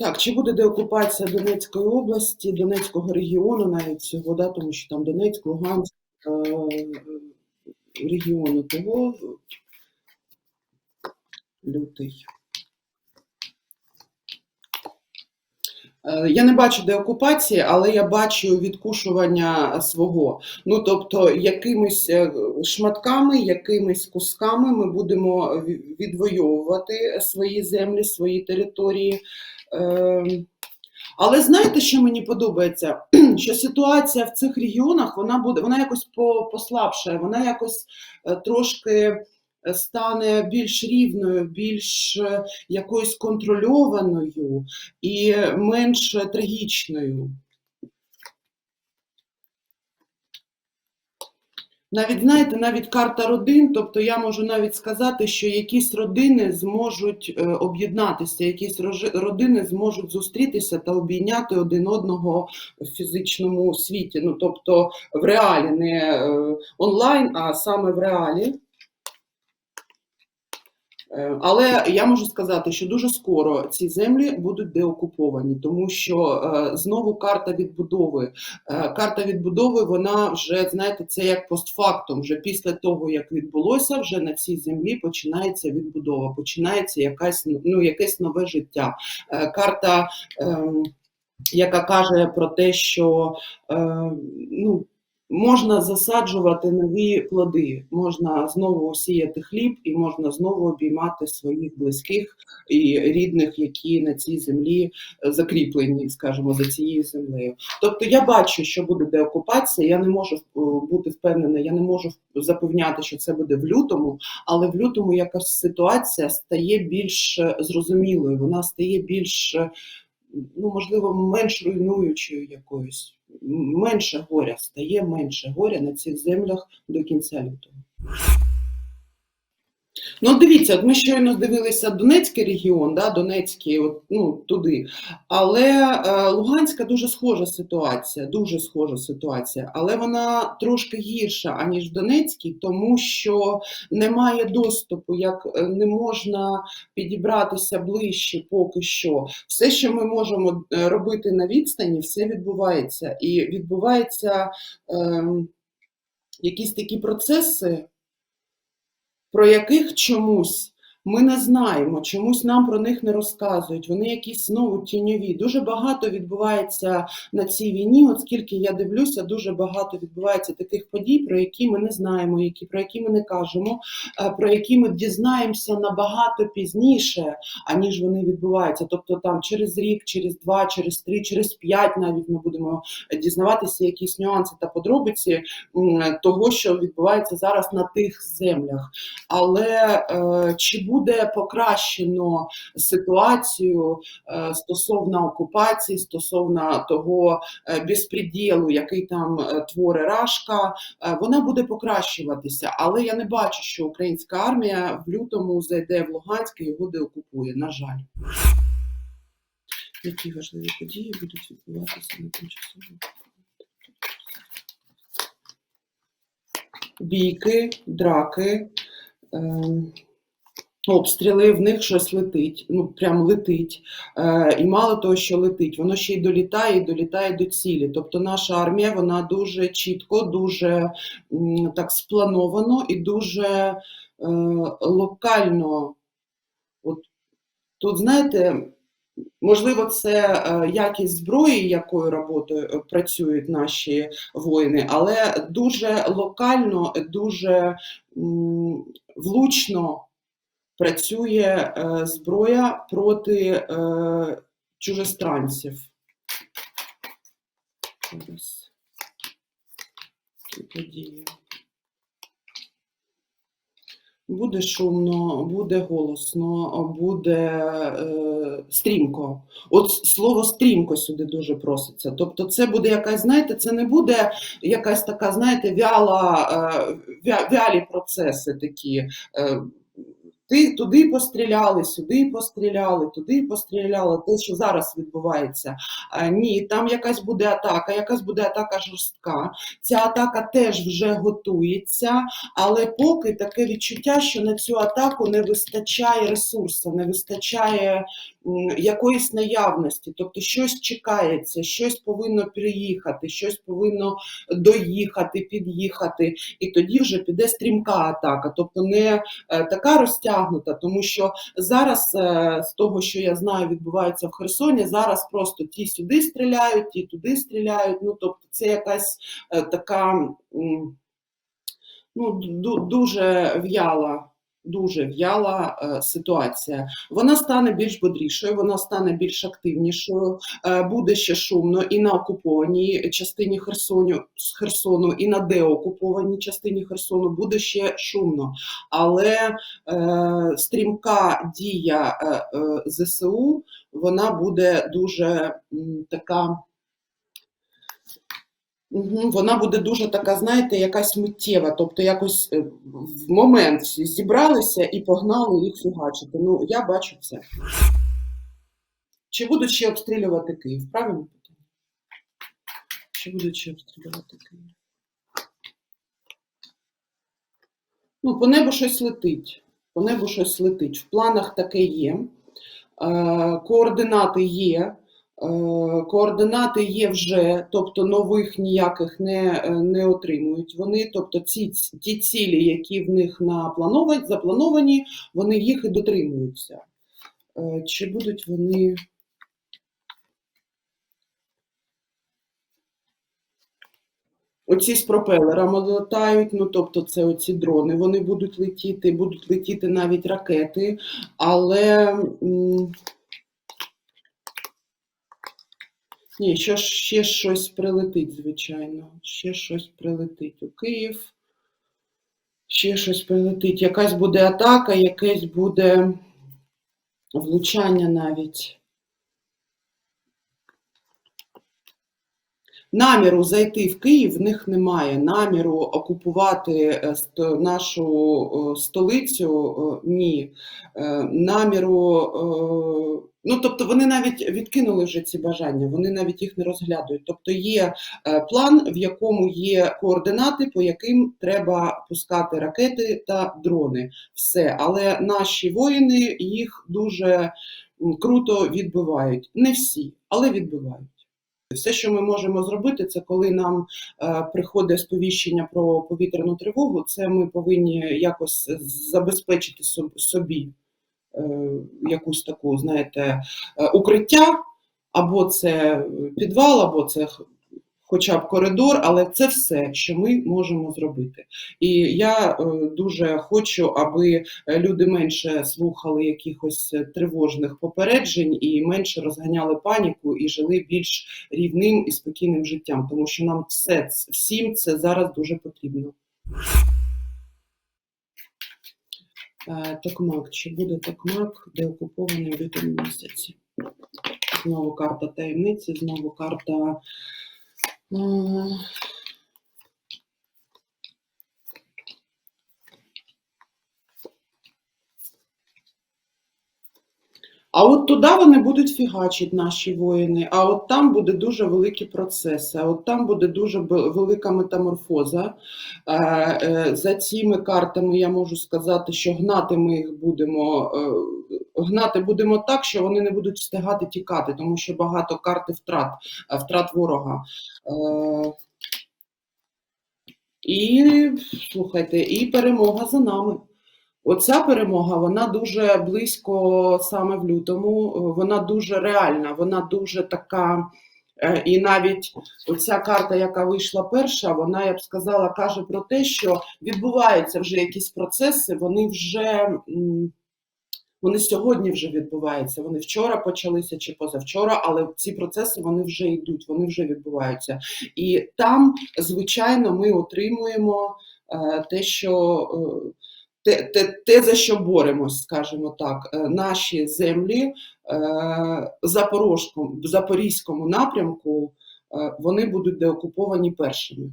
Так, чи буде деокупація Донецької області, Донецького регіону, навіть цього, да, тому що там Донецьк, Луганськ, е, регіону того лютий. Е, Я не бачу деокупації, але я бачу відкушування свого. Ну тобто, якимись е, шматками, якимись кусками ми будемо ві- відвоювати свої землі, свої території. Ем, Але знаєте, що мені подобається? Що ситуація в цих регіонах вона буде, вона якось послабшає, вона якось е, трошки е, стане більш рівною, більш е, якоюсь контрольованою і менш трагічною. Навіть знаєте, навіть карта родин, тобто я можу навіть сказати, що якісь родини зможуть е, об'єднатися, якісь родини зможуть зустрітися та обійняти один одного в фізичному світі. Ну тобто в реалі, не е, онлайн, а саме в реалі. Е, Але я можу сказати, що дуже скоро ці землі будуть деокуповані, тому що е, знову карта відбудови. Е, Карта відбудови, вона вже, знаєте, це як постфактум. Вже після того, як відбулося, вже на цій землі починається відбудова, починається якась, ну, якесь нове життя. Карта, ем, яка каже про те, що ну, можна засаджувати нові плоди, можна знову сіяти хліб і можна знову обіймати своїх близьких і рідних, які на цій землі е, закріплені, скажімо, за цією землею. Тобто я бачу, що буде деокупація. Я не можу е, бути впевнена, я не можу запевняти, що це буде в лютому, але в лютому якась ситуація стає більш е, зрозумілою, вона стає більш, ну можливо, менш руйнуючою якоюсь. Менше горя стає менше горя на цих землях до кінця лютого. Ну, дивіться, ми щойно дивилися Донецький регіон, да, Донецький, от, ну, туди. Але е, Луганська дуже схожа ситуація, дуже схожа ситуація, але вона трошки гірша, аніж Донецький, тому що немає доступу, як е, не можна підібратися ближче поки що. Все, що ми можемо е, робити на відстані, все відбувається. І відбуваються ем, якісь такі процеси, про яких чомусь ми не знаємо, чомусь нам про них не розказують. Вони якісь знову тіньові. Дуже багато відбувається на цій війні. От скільки я дивлюся, дуже багато відбувається таких подій, про які ми не знаємо, які про які ми не кажемо, е, про які ми дізнаємося набагато пізніше, аніж вони відбуваються. Тобто там через рік, через два, через три, через п'ять навіть ми будемо дізнаватися якісь нюанси та подробиці того, що відбувається зараз на тих землях. Але е, чи буде покращено ситуацію е, стосовно окупації, стосовно того е, безпреділу, який там е, творить Рашка, е, вона буде покращуватися. Але я не бачу, що українська армія в лютому зайде в Луганськ і його деокупує. На жаль. Які важливі події будуть відбуватися на тимчасово? Бійки, драки, ем, обстріли, в них щось летить, ну прям летить. Е, і мало того, що летить, воно ще й долітає і долітає до цілі. Тобто наша армія вона дуже чітко, дуже так сплановано і дуже е, локально. От тут, знаєте, можливо, це е, якість зброї, якою роботою е, працюють наші воїни, але дуже локально, дуже влучно працює е, зброя проти е, чужестранців. Буде шумно, буде голосно, буде е, стрімко. От слово стрімко сюди дуже проситься. Тобто, це буде якась, знаєте, це не буде якась така, знаєте, вяла, е, вя, вялі процеси такі. Е, ти туди постріляли, сюди постріляли, туди постріляли. Те, що зараз відбувається. Ні, там якась буде атака, якась буде атака жорстка. Ця атака теж вже готується, але поки таке відчуття, що на цю атаку не вистачає ресурсу, не вистачає якоїсь наявності, тобто щось чекається, щось повинно приїхати, щось повинно доїхати, під'їхати, і тоді вже піде стрімка атака, тобто не е, така розтягнута, тому що зараз е, з того, що я знаю, відбувається в Херсоні, зараз просто ті сюди стріляють, ті туди стріляють. Ну тобто, це якась е, така ну, дуже в'яла. Дуже в'яла е, ситуація. Вона стане більш бодрішою, вона стане більш активнішою. Е, буде ще шумно і на окупованій частині Херсону, з Херсону, і на деокупованій частині Херсону буде ще шумно. Але е, стрімка дія е, ЗСУ вона буде дуже така. Вона буде дуже така, знаєте, якась миттєва, тобто якось е, в момент зібралися і погнали їх фігачити. Ну, я бачу це. Чи будуть ще обстрілювати Київ? Правильно питання? Чи будуть ще обстрілювати Київ? Ну, по небу щось летить. По небу щось летить. В планах таке є. Е, Координати є. Е, Координати є вже, тобто нових ніяких не, е, не отримують вони. Тобто ці, ті цілі, які в них наплановані, заплановані, вони їх і дотримуються. Е, Чи будуть вони. Оці з пропелерами летають, ну тобто це оці дрони, вони будуть летіти, будуть летіти навіть ракети, але м, ні, ще, ще щось прилетить, звичайно. Ще щось прилетить у Київ. Ще щось прилетить. Якась буде атака, якесь буде влучання навіть. Наміру зайти в Київ в них немає. Наміру окупувати е, нашу столицю ні. Е, Наміру, ну тобто вони навіть відкинули вже ці бажання, вони навіть їх не розглядують. Тобто є е, план, в якому є координати, по яким треба пускати ракети та дрони. Все, але наші воїни їх дуже круто відбивають. Не всі, але відбивають. Все, що ми можемо зробити, це коли нам е, приходить сповіщення про повітряну тривогу, це ми повинні якось забезпечити собі е, якусь таку, знаєте, е, укриття, або це підвал, або це хоча б коридор, але це все, що ми можемо зробити. І я е, дуже хочу, аби е, люди менше слухали якихось е, тривожних попереджень і менше розганяли паніку і жили більш рівним і спокійним життям, тому що нам все всім це зараз дуже потрібно. Токмак. Чи буде Токмак деокупований в лютому місяці? Знову карта таємниці, знову карта. А от туди вони будуть фігачити наші воїни, а от там буде дуже великі процеси, а от там буде дуже велика метаморфоза. Е, е, За цими картами я можу сказати, що гнати ми їх будемо, е, гнати будемо так, що вони не будуть встигати тікати, тому що багато карти втрат, е, втрат ворога. Е, І слухайте, і перемога за нами. Оця перемога, вона дуже близько саме в лютому, е, вона дуже реальна, вона дуже така. І навіть оця карта, яка вийшла перша, вона, я б сказала, каже про те, що відбуваються вже якісь процеси, вони вже вони сьогодні вже відбуваються. Вони вчора почалися чи позавчора, але ці процеси вони вже йдуть, вони вже відбуваються. І там, звичайно, ми отримуємо е, те, що. е, те, те, те, за що боремось, скажімо так, Е, наші землі в Запорізькому напрямку вони будуть деокуповані першими.